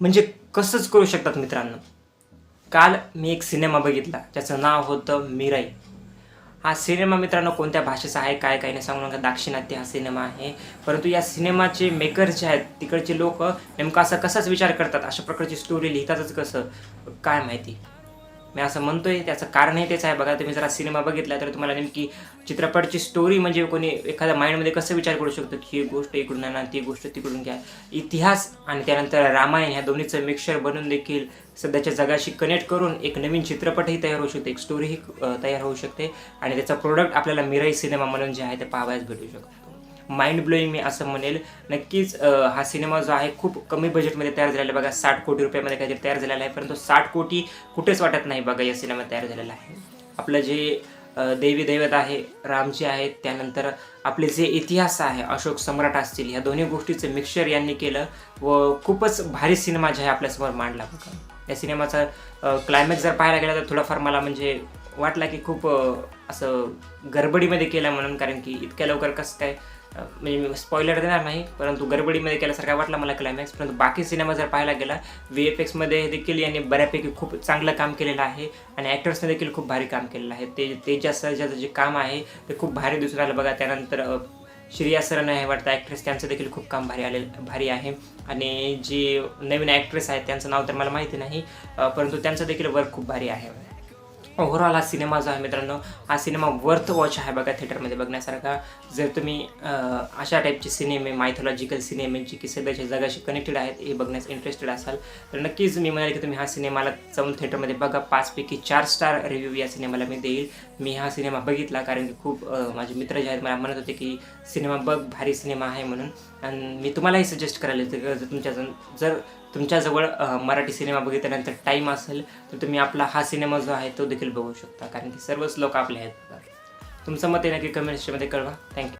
म्हणजे कसंच करू शकतात मित्रांनो. काल मी एक सिनेमा बघितला ज्याचं नाव होतं मिराई. हा सिनेमा मित्रांनो कोणत्या भाषेचा आहे काय काय नाही सांगू नका. दाक्षिणात्य हा सिनेमा आहे. परंतु या सिनेमाचे मेकर्स जे आहेत तिकडचे लोक नेमका असा कसाच विचार करतात? अशा प्रकारची स्टोरी लिहितातच कसं? काय माहिती? मी असं म्हणतोय त्याचं कारणही तेच आहे. बघा तुम्ही जरा सिनेमा बघितला तर तुम्हाला नेमकी चित्रपटची स्टोरी म्हणजे कोणी एखाद्या माइंडमध्ये कसं विचार करू शकतो की ही गोष्ट इकडून आणा ती गोष्ट तिकडून घ्या. इतिहास आणि त्यानंतर रामायण ह्या दोन्हीचं मिक्सर बनवून देखील सध्याच्या जगाशी कनेक्ट करून एक नवीन चित्रपटही तयार होऊ शकते एक स्टोरीही तयार होऊ शकते. आणि त्याचा प्रोडक्ट आपल्याला मिराई सिनेमा म्हणून जे आहे ते पाहावयास भेटू शकतो. माइंड ब्लोईंग मी असं म्हणेल. नक्कीच हा सिनेमा जो आहे खूप कमी बजेटमध्ये तयार झालेला आहे. बघा साठ कोटी रुपयामध्ये काहीतरी तयार झालेला आहे. परंतु साठ कोटी कुठेच वाटत नाही बघा या सिनेमा तयार झालेला आहे. आपलं जे देवी दैवत आहे रामजी आहेत त्यानंतर आपले जे इतिहास आहे अशोक सम्राट असतील ह्या दोन्ही गोष्टीचं मिक्सचर यांनी केलं व खूपच भारी सिनेमा जे आहे आपल्यासमोर मांडला बघा. या सिनेमाचा क्लायमॅक्स जर पाहायला गेला तर थोडाफार मला म्हणजे वाटला की खूप असं गडबडीमध्ये केलं म्हणून कारण की इतक्या लवकर कसं काय म्हणजे मी स्पॉइलर देणार नाही परंतु गडबडीमध्ये केल्यासारखा वाटला मला क्लायमॅक्स परंतु बाकी सिनेमा जर पाहायला गेला व्ही एफ एक्समध्ये देखील यांनी बऱ्यापैकी खूप चांगलं काम केलेलं आहे आणि ॲक्टर्सने देखील खूप भारी काम केलेलं आहे. ते तेजा सरजाचं जे काम आहे ते खूप भारी दिसून आलं बघा त्यानंतर अ, श्रेया सरन आहे वाटतं ॲक्ट्रेस त्यांचं देखील खूप काम भारी आले भारी आहे. आणि जी नवीन ॲक्ट्रेस आहेत त्यांचं नाव तर मला माहिती नाही परंतु त्यांचं देखील वर्क खूप भारी आहे. ओव्हरऑल हा सिनेमा जो आहे मित्रांनो हा सिनेमा वर्थ वॉच आहे बघा थिएटरमध्ये बघण्यासारखा. जर तुम्ही अशा टाईपचे सिनेमे मायथॉलॉजिकल सिनेमे जे की सध्याच्या जगाशी कनेक्टेड आहेत हे बघण्यास इंटरेस्टेड असाल तर नक्कीच मी म्हणाल की तुम्ही हा सिनेमाला जाऊन थिएटरमध्ये बघा. पाचपैकी चार स्टार रिव्ह्यू या सिनेमाला मी देईल. मी हा सिनेमा बघितला कारण की खूप माझे मित्र जे आहेत मला म्हणत होते की सिनेमा बघ भारी सिनेमा आहे म्हणून. आणि मी तुम्हालाही सजेस्ट करायला येते जर तुमच्या जर तुमच्याजवळ मराठी सिनेमा बघितल्यानंतर टाईम असेल तर तुम्ही आपला हा सिनेमा जो आहे तो देखील बघू शकता. कारण की सर्वच लोक आपले आहेत. तुमचं मत आहे नक्की कमेंट्समध्ये कळवा. थँक्यू